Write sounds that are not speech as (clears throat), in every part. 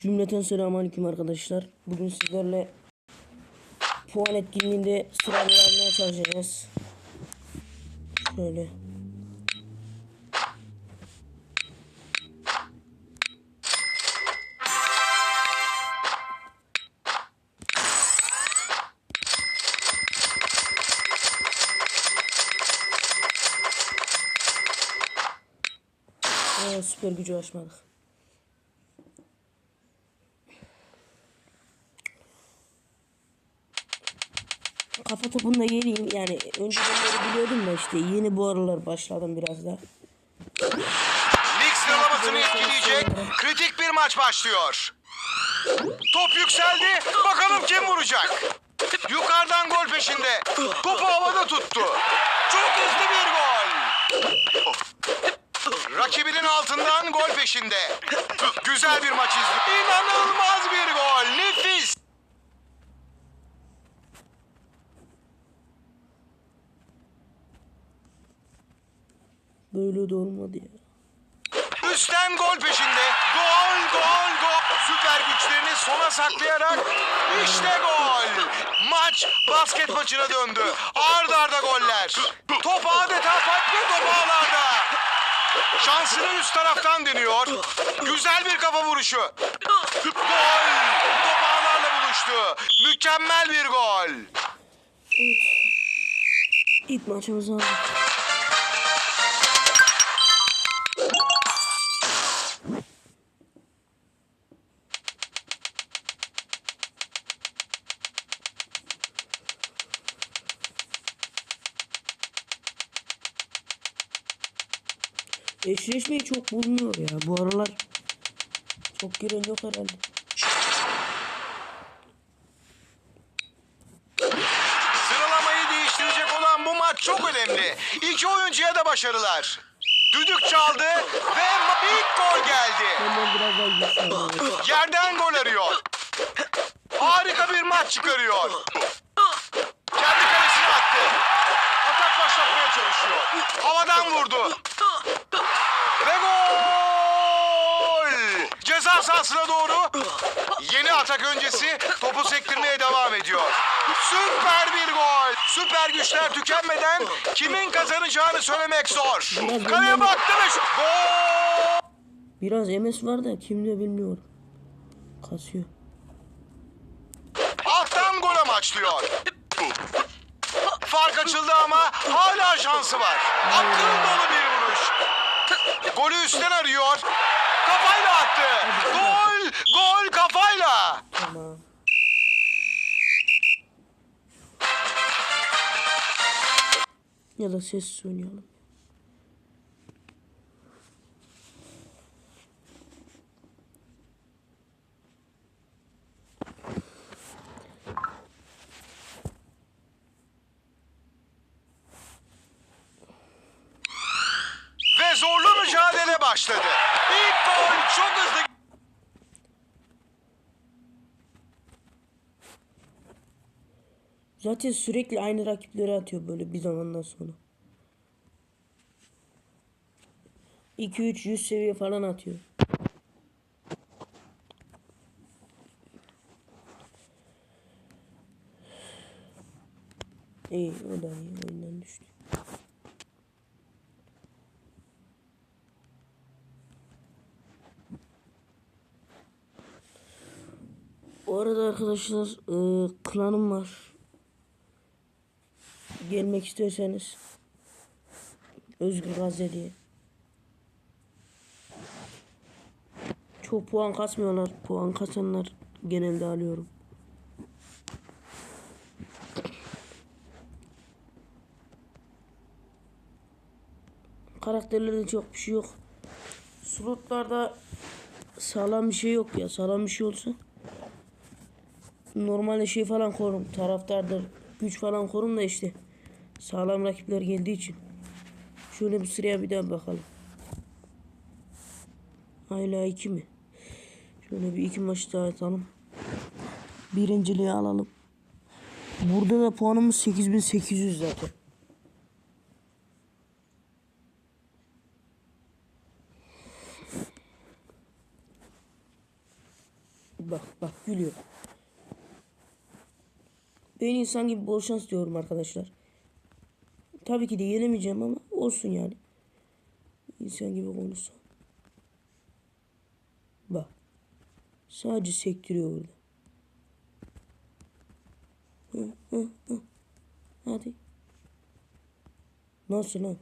Cümleten selamünaleyküm arkadaşlar. Bugün sizlerle puan etkinliğinde sıralamaya çalışacağız. Şöyle. Aa, süper gücü açmadık. Kafa topunda yeniyim yani önceden beri biliyordum da işte yeni bu aralar başladım biraz da. Lig sıralamasını etkileyecek kritik bir maç başlıyor. Top yükseldi. Bakalım kim vuracak. Yukarıdan gol peşinde. Topu havada tuttu. Çok hızlı bir gol. Rakibinin altından gol peşinde. Güzel bir maç izliyor. İnanılmaz bir gol. Böyle de olmadı ya. Üstten gol peşinde. Gol, gol, gol. Süper güçlerini sona saklayarak işte gol. Maç basket maçına döndü. Arda arda goller. Top adeta ve top ağlarda. Şansını üst taraftan deniyor. Güzel bir kafa vuruşu. Gol. Top ağlarla buluştu. Mükemmel bir gol. İlk maçımızı aldık. Eşleşmeyi çok bulmuyor ya bu aralar. Çok giren yok herhalde. Sıralamayı değiştirecek olan bu maç çok önemli. İki oyuncuya da başarılar. Düdük çaldı ve ilk gol geldi. Benden biraz daha güçlü. Yerden gol arıyor. Harika bir maç çıkarıyor. Kendi kalesine attı. Atak başlatmaya çalışıyor. Havadan vurdu. Ceza sahasına doğru yeni atak öncesi topu sektirmeye devam ediyor. Süper bir gol. Süper güçler tükenmeden kimin kazanacağını söylemek zor. Kaleye baktı ve şu... Gol! Biraz MS var da kimde bilmiyorum. Kasıyor. Alttan gol amaçlıyor. Fark açıldı ama hala şansı var. Akıl dolu bir vuruş. Golü üstten arıyor. Attı. Gol! Gol kafayla. Tamam. Ya da ses oynayalım. Ve zorlu mücadele başladı. İlk gol çok hızlı Zaten sürekli aynı rakipleri atıyor böyle bir zamandan sonra. 2-3 100 seviye falan atıyor. İyi o da iyi oyundan düştü. Bu arada arkadaşlar e, klanım var. Gelmek istiyorsanız Özgür Gazze diye. Çok puan kasmıyorlar. Puan kasanlar genelde alıyorum. Karakterlerde çok bir şey yok. Slotlarda sağlam bir şey yok ya. Sağlam bir şey olsa normalde şey falan korum. Taraftardır. Güç falan korum da işte. Sağlam rakipler geldiği için. Şöyle bir sıraya bir daha bakalım. Hala iki mi? Şöyle bir iki maç daha atalım. Birinciliği alalım. Burada da puanımız 8800 zaten. Bak bak gülüyor. Ben insan gibi bol şans diyorum arkadaşlar. Tabii ki de yenemeyeceğim ama olsun yani. İnsan gibi konuşsa. Bak. Sadece sektiriyor orada. Hadi. Nasıl lan?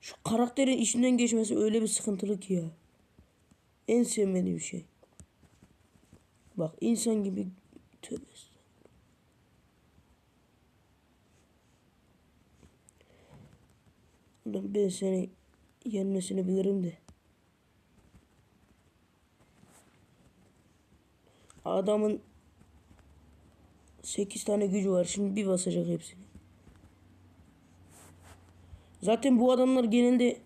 Şu karakterin içinden geçmesi öyle bir sıkıntılı ki ya. En sevmediğim şey. Bak insan gibi tövbe Ulan ben seni yenmesini bilirim de. Adamın 8 tane gücü var. Şimdi bir basacak hepsini. Zaten bu adamlar genelde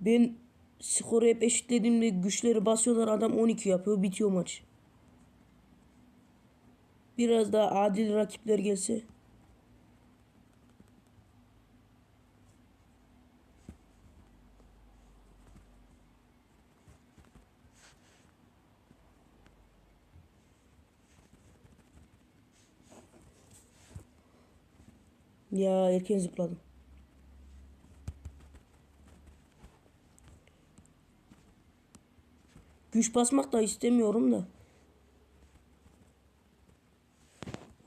ben skoru hep eşitlediğimde güçleri basıyorlar. Adam 12 yapıyor. Bitiyor maç. Biraz daha adil rakipler gelse. Ya erken zıpladım. Güç basmak da istemiyorum da.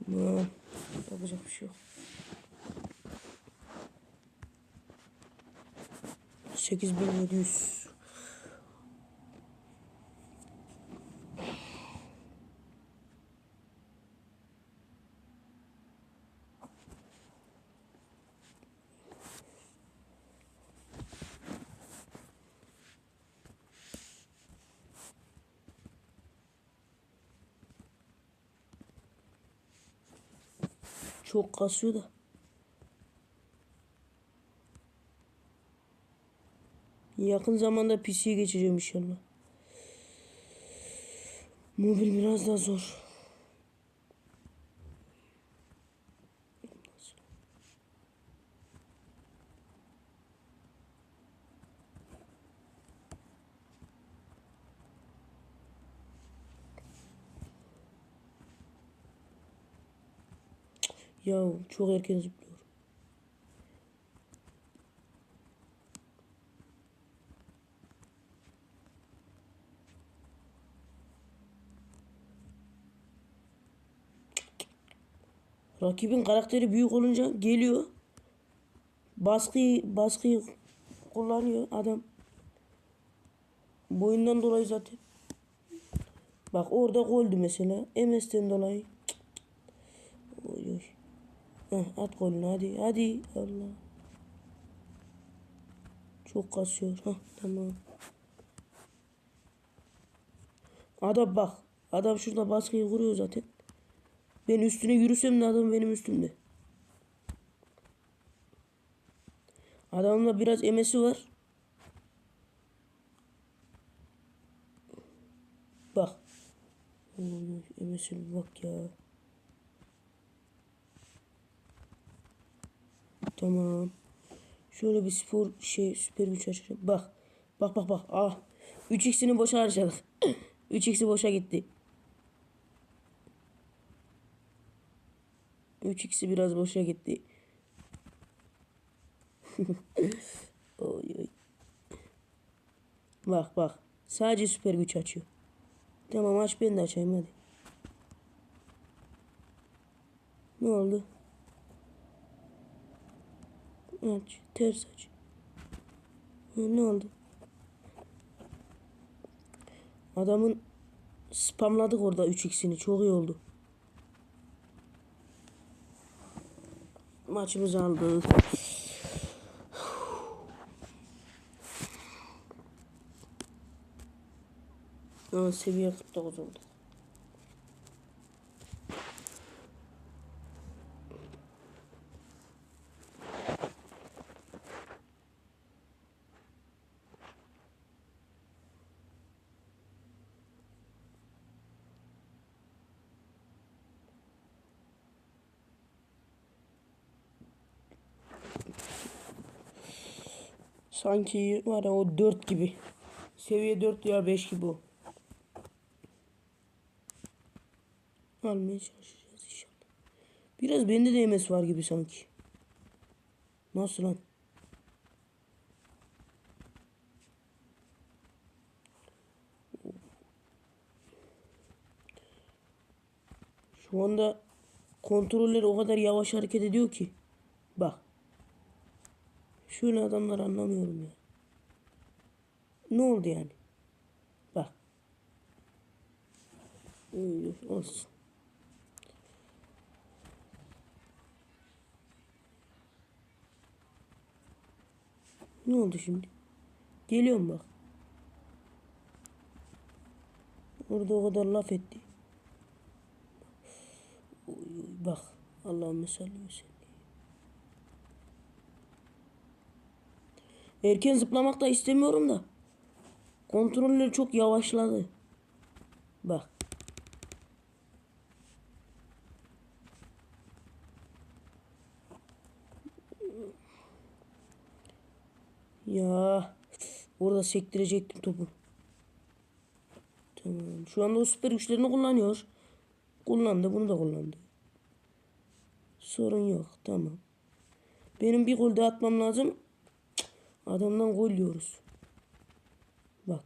Aman, yapacak bir şey yok. 8700 Çok kasıyor da. Yakın zamanda PC'ye geçeceğim inşallah. Mobil biraz daha zor. Ya çok erken zıplıyor. Rakibin karakteri büyük olunca geliyor. Baskıyı baskıyı kullanıyor adam. Boyundan dolayı zaten. Bak orada goldü mesela. MS'ten dolayı. Cık cık. Oy oy. Heh, at golünü hadi. Hadi. Allah. Çok kasıyor. Hah tamam. Adam bak. Adam şurada baskıyı kuruyor zaten. Ben üstüne yürüsem de adam benim üstümde. Adamda biraz emesi var. Bak. Emesine bak ya. Tamam. Şöyle bir spor şey süper güç açacağım. Bak. Bak bak bak. Ah. 3x'ini boşa harcadık. (clears throat) 3x'i boşa gitti. 3x'i biraz boşa gitti. (laughs) oy oy. Bak bak. Sadece süper güç açıyor. Tamam aç ben de açayım hadi. Ne oldu? Aç. Ters aç. Ne oldu? Adamın spamladık orada 3x'ini. Çok iyi oldu. Maçımızı aldık. Aa, seviye 49 oldu. Sanki var ya o 4 gibi. Seviye 4 ya 5 gibi o. Almaya çalışacağız inşallah. Biraz bende de MS var gibi sanki. Nasıl lan? Şu anda kontroller o kadar yavaş hareket ediyor ki. Bak. Şöyle adamlar anlamıyorum ya. Ne oldu yani? Bak. Öyle olsun. Ne oldu şimdi? Geliyorum bak. Orada o kadar laf etti. Bak. Allah'ım salli ve Erken zıplamak da istemiyorum da. Kontroller çok yavaşladı. Bak. Ya orada sektirecektim topu. Tamam. Şu anda o süper güçlerini kullanıyor. Kullandı. Bunu da kullandı. Sorun yok. Tamam. Benim bir gol daha atmam lazım. Adamdan gol yiyoruz. Bak.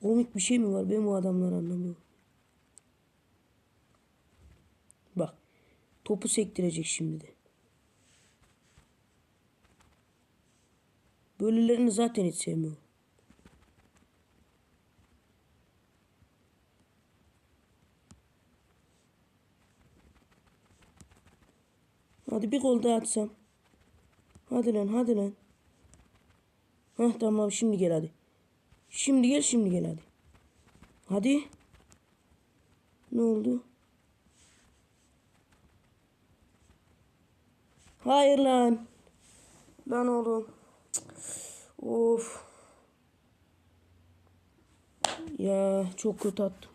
Komik bir şey mi var? Ben bu adamları anlamıyorum. Bak. Topu sektirecek şimdi de. Böylelerini zaten hiç sevmiyorum. Hadi bir gol daha atsam. Hadi lan hadi lan. Hah tamam şimdi gel hadi. Şimdi gel şimdi gel hadi. Hadi. Ne oldu? Hayır lan. Lan oğlum. Of. Ya çok kötü attım.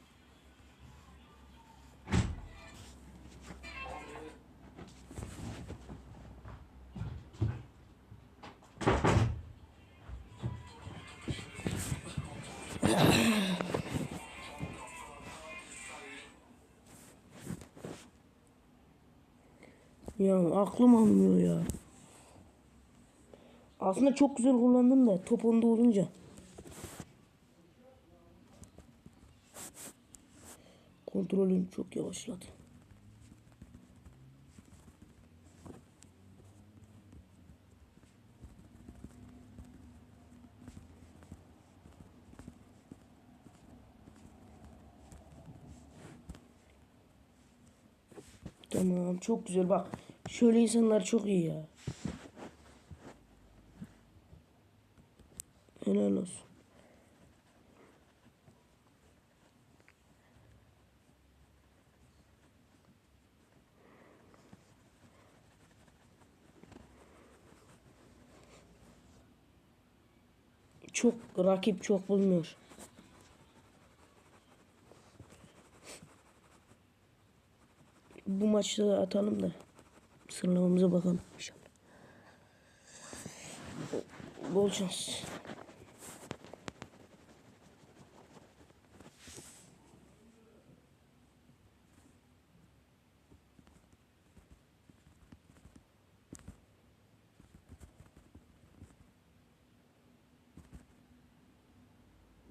Ya aklım almıyor ya. Aslında çok güzel kullandım da top onda olunca. Kontrolüm çok yavaşladı. Tamam çok güzel bak. Şöyle insanlar çok iyi ya. Helal olsun. Çok rakip çok bulmuyor. Bu maçta atalım da sıralamamıza bakalım inşallah. Bol şans.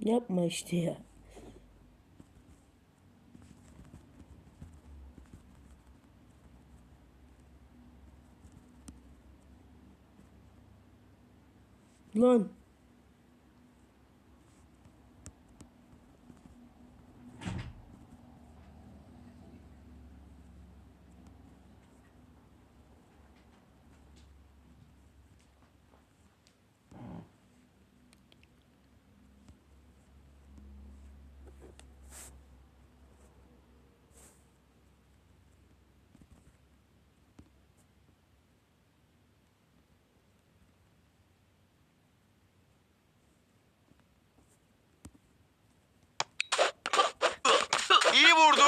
Yapma işte ya. 那 İyi vurdu.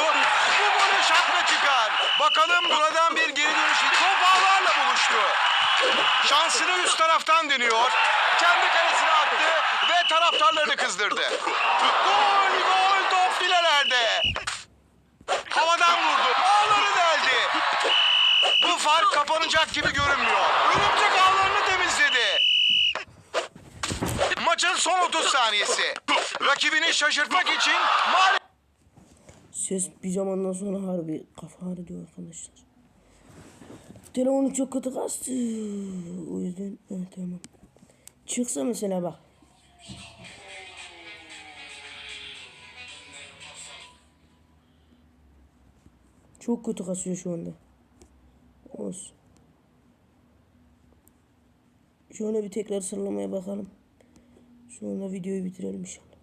Bu golün şapka çıkar. Bakalım buradan bir geri dönüş. Top ağlarla buluştu. Şansını üst taraftan deniyor. Kendi kalesine attı ve taraftarlarını kızdırdı. Gol gol top filelerde. Havadan vurdu. fark kapanacak gibi görünmüyor. Örümcek ağlarını temizledi. Maçın son 30 saniyesi. Rakibini şaşırtmak için maalesef Ses bir zamandan sonra harbi kafa ağrıyor arkadaşlar. Telefonu çok kötü kastı. O yüzden evet, tamam. Çıksa mesela bak. Çok kötü kasıyor şu anda. Olsun. Şöyle bir tekrar sıralamaya bakalım. Sonra videoyu bitirelim inşallah.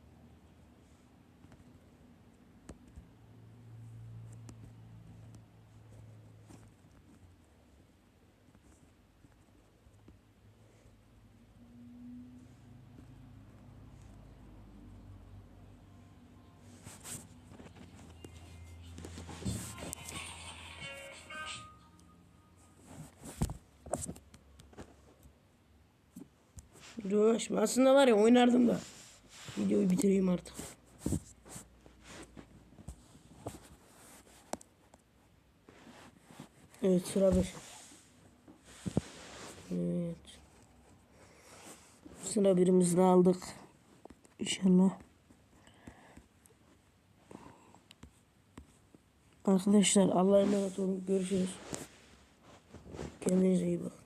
Rövanş mı? Aslında var ya oynardım da. Videoyu bitireyim artık. Evet sıra 5. Evet. Sıra birimizi de aldık. İnşallah. Arkadaşlar Allah'a emanet olun. Görüşürüz. Kendinize iyi bakın.